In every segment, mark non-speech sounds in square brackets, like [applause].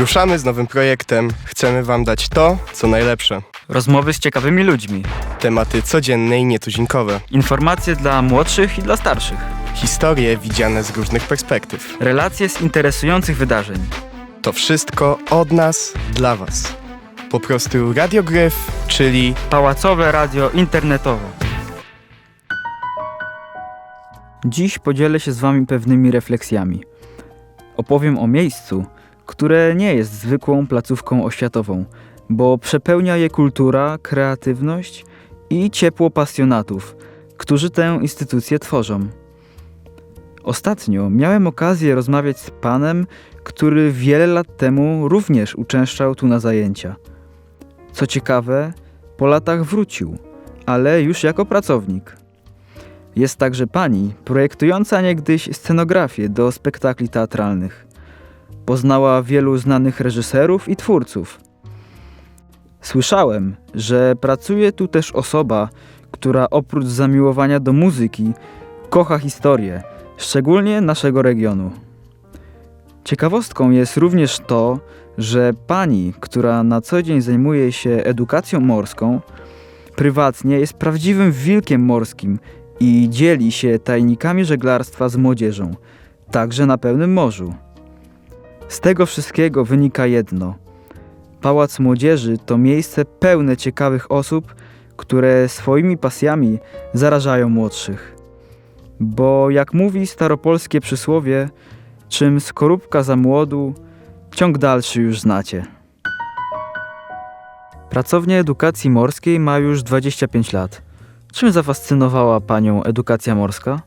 Ruszamy z nowym projektem. Chcemy Wam dać to, co najlepsze. Rozmowy z ciekawymi ludźmi. Tematy codzienne i nietuzinkowe. Informacje dla młodszych i dla starszych. Historie widziane z różnych perspektyw. Relacje z interesujących wydarzeń. To wszystko od nas dla Was. Po prostu Radiogryf, czyli Pałacowe radio internetowe. Dziś podzielę się z Wami pewnymi refleksjami. Opowiem o miejscu, które nie jest zwykłą placówką oświatową, bo przepełnia je kultura, kreatywność i ciepło pasjonatów, którzy tę instytucję tworzą. Ostatnio miałem okazję rozmawiać z panem, który wiele lat temu również uczęszczał tu na zajęcia. Co ciekawe, po latach wrócił, ale już jako pracownik. Jest także pani projektująca niegdyś scenografię do spektakli teatralnych. Poznała wielu znanych reżyserów i twórców. Słyszałem, że pracuje tu też osoba, która oprócz zamiłowania do muzyki kocha historię, szczególnie naszego regionu. Ciekawostką jest również to, że pani, która na co dzień zajmuje się edukacją morską, prywatnie jest prawdziwym wilkiem morskim i dzieli się tajnikami żeglarstwa z młodzieżą, także na pełnym morzu. Z tego wszystkiego wynika jedno. Pałac Młodzieży to miejsce pełne ciekawych osób, które swoimi pasjami zarażają młodszych. Bo jak mówi staropolskie przysłowie, czym skorupka za młodu, ciąg dalszy już znacie. Pracownia edukacji morskiej ma już 25 lat. Czym zafascynowała Panią edukacja morska?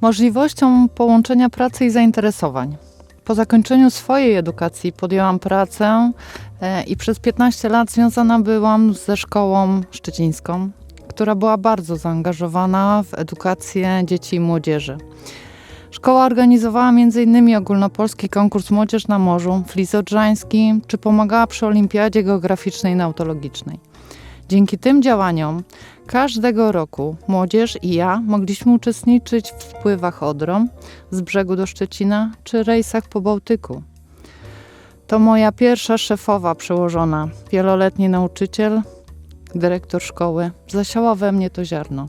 Możliwością połączenia pracy i zainteresowań. Po zakończeniu swojej edukacji podjęłam pracę e, i przez 15 lat związana byłam ze szkołą szczecińską, która była bardzo zaangażowana w edukację dzieci i młodzieży. Szkoła organizowała m.in. ogólnopolski konkurs Młodzież na Morzu, Flis Odrzański, czy pomagała przy Olimpiadzie Geograficznej i Nautologicznej. Dzięki tym działaniom każdego roku młodzież i ja mogliśmy uczestniczyć w spływach Odrą z brzegu do Szczecina czy rejsach po Bałtyku. To moja pierwsza szefowa przełożona, wieloletni nauczyciel, dyrektor szkoły, zasiała we mnie to ziarno.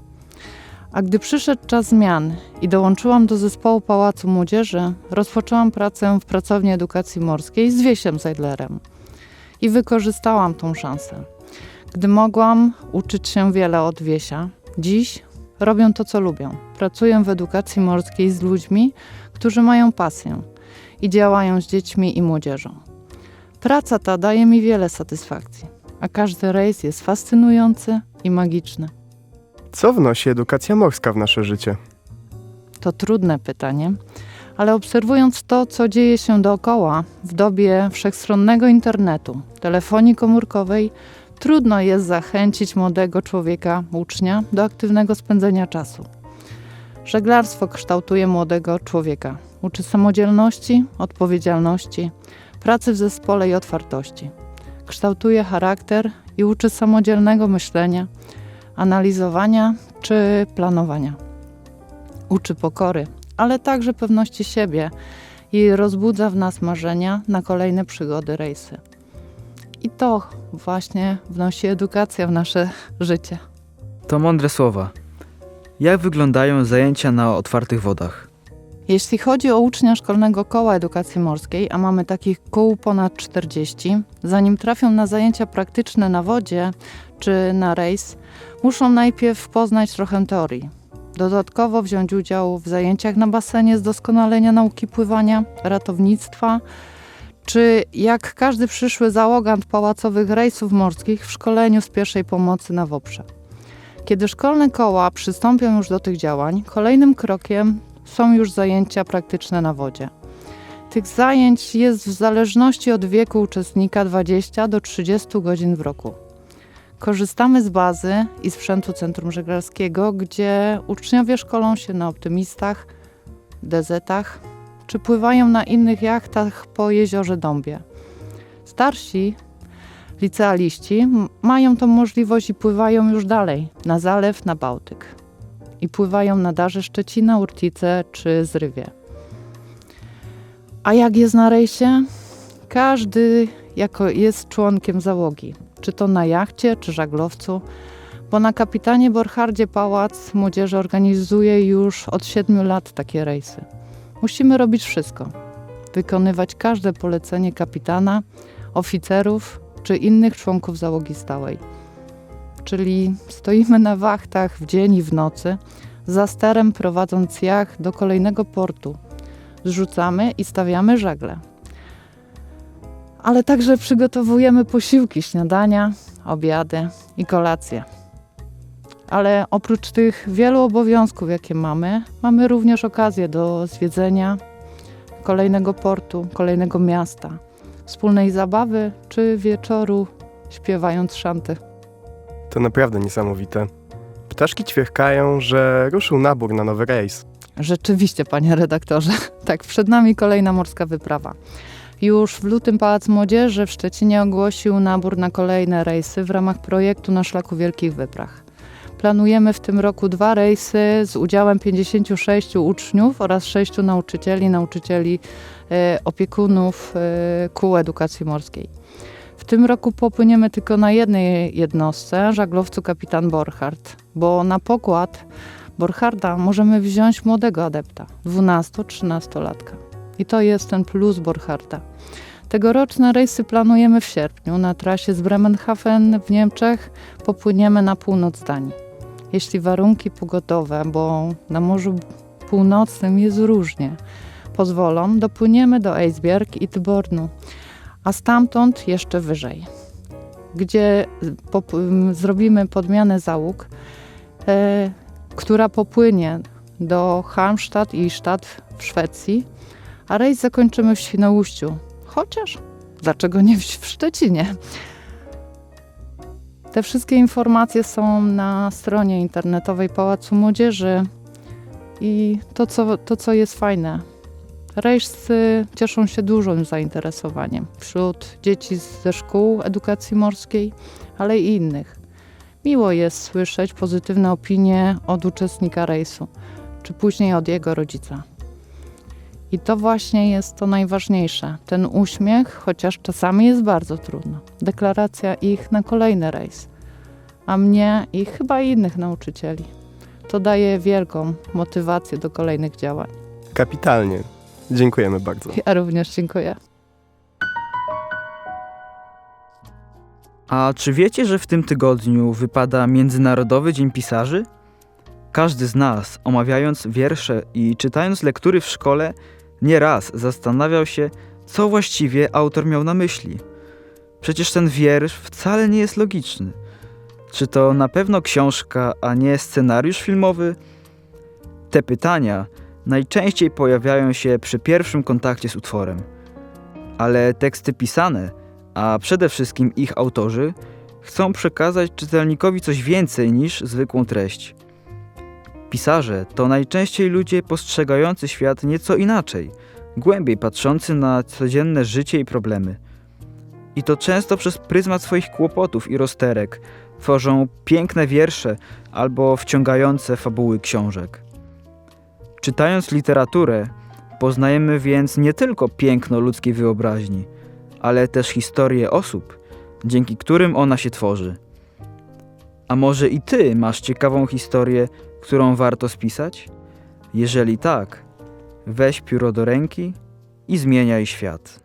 A gdy przyszedł czas zmian i dołączyłam do zespołu Pałacu Młodzieży, rozpoczęłam pracę w Pracowni Edukacji Morskiej z Wiesiem Seidlerem. I wykorzystałam tą szansę. Gdy mogłam uczyć się wiele od Wiesia, dziś robią to, co lubią. Pracuję w edukacji morskiej z ludźmi, którzy mają pasję i działają z dziećmi i młodzieżą. Praca ta daje mi wiele satysfakcji, a każdy rejs jest fascynujący i magiczny. co wnosi edukacja morska w nasze życie? To trudne pytanie, ale obserwując to, co dzieje się dookoła w dobie wszechstronnego internetu, telefonii komórkowej, trudno jest zachęcić młodego człowieka, ucznia, do aktywnego spędzenia czasu. Żeglarstwo kształtuje młodego człowieka. Uczy samodzielności, odpowiedzialności, pracy w zespole i otwartości. Kształtuje charakter i uczy samodzielnego myślenia, analizowania czy planowania. Uczy pokory, ale także pewności siebie i rozbudza w nas marzenia na kolejne przygody, rejsy. I to właśnie wnosi edukacja w nasze życie. To mądre słowa. Jak wyglądają zajęcia na otwartych wodach? Jeśli chodzi o ucznia szkolnego koła edukacji morskiej, a mamy takich kół ponad 40, zanim trafią na zajęcia praktyczne na wodzie czy na rejs, muszą najpierw poznać trochę teorii. Dodatkowo wziąć udział w zajęciach na basenie z doskonalenia nauki pływania, ratownictwa, czy jak każdy przyszły załogant pałacowych rejsów morskich w szkoleniu z pierwszej pomocy na WOPRze. Kiedy szkolne koła przystąpią już do tych działań, kolejnym krokiem są już zajęcia praktyczne na wodzie. Tych zajęć jest w zależności od wieku uczestnika 20 do 30 godzin w roku. Korzystamy z bazy i sprzętu Centrum Żeglarskiego, gdzie uczniowie szkolą się na optymistach, dezetach czy pływają na innych jachtach po jeziorze Dąbie. Starsi licealiści mają tą możliwość i pływają już dalej, na zalew, na Bałtyk. I pływają na Darze Szczecina, Urtice czy Zrywie. A jak jest na rejsie? Każdy jako jest członkiem załogi, czy to na jachcie, czy żaglowcu, bo na kapitanie Borchardzie Pałac Młodzieży organizuje już od 7 lat takie rejsy. Musimy robić wszystko. Wykonywać każde polecenie kapitana, oficerów czy innych członków załogi stałej. Czyli stoimy na wachtach w dzień i w nocy, za sterem prowadząc jach do kolejnego portu. Zrzucamy i stawiamy żagle. Ale także przygotowujemy posiłki, śniadania, obiady i kolacje. Ale oprócz tych wielu obowiązków, jakie mamy, mamy również okazję do zwiedzenia kolejnego portu, kolejnego miasta, wspólnej zabawy czy wieczoru śpiewając szanty. To naprawdę niesamowite. Ptaszki ćwierkają, że ruszył nabór na nowy rejs. Rzeczywiście, panie redaktorze. [laughs] Tak, przed nami kolejna morska wyprawa. Już w lutym Pałac Młodzieży w Szczecinie ogłosił nabór na kolejne rejsy w ramach projektu na szlaku Wielkich Wypraw. Planujemy w tym roku dwa rejsy z udziałem 56 uczniów oraz 6 nauczycieli, nauczycieli e, opiekunów e, kół edukacji morskiej. W tym roku popłyniemy tylko na jednej jednostce, żaglowcu kapitan Borchardt, bo na pokład Borcharda możemy wziąć młodego adepta, 12-13-latka. I to jest ten plus Borcharda. Tegoroczne rejsy planujemy w sierpniu. Na trasie z Bremenhaven w Niemczech popłyniemy na północ Danii. Jeśli warunki pogodowe, bo na Morzu Północnym jest różnie, pozwolą, dopłyniemy do Eisberg i Tybornu, a stamtąd jeszcze wyżej, gdzie zrobimy podmianę załóg, e, która popłynie do Halmstad i Stad w Szwecji, a rejs zakończymy w Świnoujściu. Chociaż dlaczego nie w Szczecinie? Te wszystkie informacje są na stronie internetowej Pałacu Młodzieży i to, co, to, co jest fajne, rejsy cieszą się dużym zainteresowaniem wśród dzieci ze szkół edukacji morskiej, ale i innych. Miło jest słyszeć pozytywne opinie od uczestnika rejsu, czy później od jego rodzica. I to właśnie jest to najważniejsze. Ten uśmiech, chociaż czasami jest bardzo trudno. Deklaracja ich na kolejny rejs. A mnie i chyba innych nauczycieli. To daje wielką motywację do kolejnych działań. Kapitalnie. Dziękujemy bardzo. Ja również dziękuję. A czy wiecie, że w tym tygodniu wypada Międzynarodowy Dzień Pisarzy? Każdy z nas, omawiając wiersze i czytając lektury w szkole, nieraz zastanawiał się, co właściwie autor miał na myśli. Przecież ten wiersz wcale nie jest logiczny. Czy to na pewno książka, a nie scenariusz filmowy? Te pytania najczęściej pojawiają się przy pierwszym kontakcie z utworem. Ale teksty pisane, a przede wszystkim ich autorzy, chcą przekazać czytelnikowi coś więcej niż zwykłą treść. Pisarze to najczęściej ludzie postrzegający świat nieco inaczej, głębiej patrzący na codzienne życie i problemy. I to często przez pryzmat swoich kłopotów i rozterek tworzą piękne wiersze albo wciągające fabuły książek. Czytając literaturę, poznajemy więc nie tylko piękno ludzkiej wyobraźni, ale też historię osób, dzięki którym ona się tworzy. A może i ty masz ciekawą historię, którą warto spisać? Jeżeli tak, weź pióro do ręki i zmieniaj świat.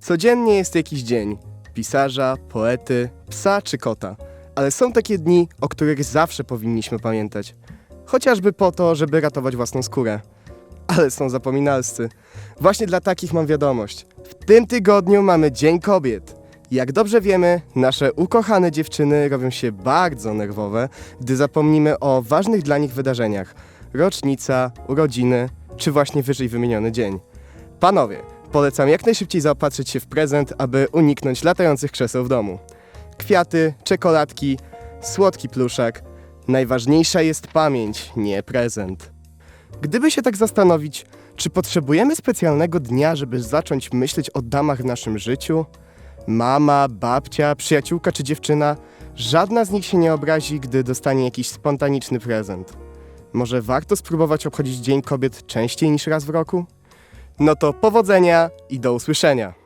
Codziennie jest jakiś dzień. Pisarza, poety, psa czy kota. Ale są takie dni, o których zawsze powinniśmy pamiętać. Chociażby po to, żeby ratować własną skórę. Ale są zapominalscy. Właśnie dla takich mam wiadomość. W tym tygodniu mamy Dzień Kobiet. Jak dobrze wiemy, nasze ukochane dziewczyny robią się bardzo nerwowe, gdy zapomnimy o ważnych dla nich wydarzeniach. Rocznica, urodziny, czy właśnie wyżej wymieniony dzień. Panowie, polecam jak najszybciej zaopatrzyć się w prezent, aby uniknąć latających krzeseł w domu. Kwiaty, czekoladki, słodki pluszak. Najważniejsza jest pamięć, nie prezent. Gdyby się tak zastanowić, czy potrzebujemy specjalnego dnia, żeby zacząć myśleć o damach w naszym życiu? Mama, babcia, przyjaciółka czy dziewczyna, żadna z nich się nie obrazi, gdy dostanie jakiś spontaniczny prezent. Może warto spróbować obchodzić Dzień Kobiet częściej niż raz w roku? No to powodzenia i do usłyszenia.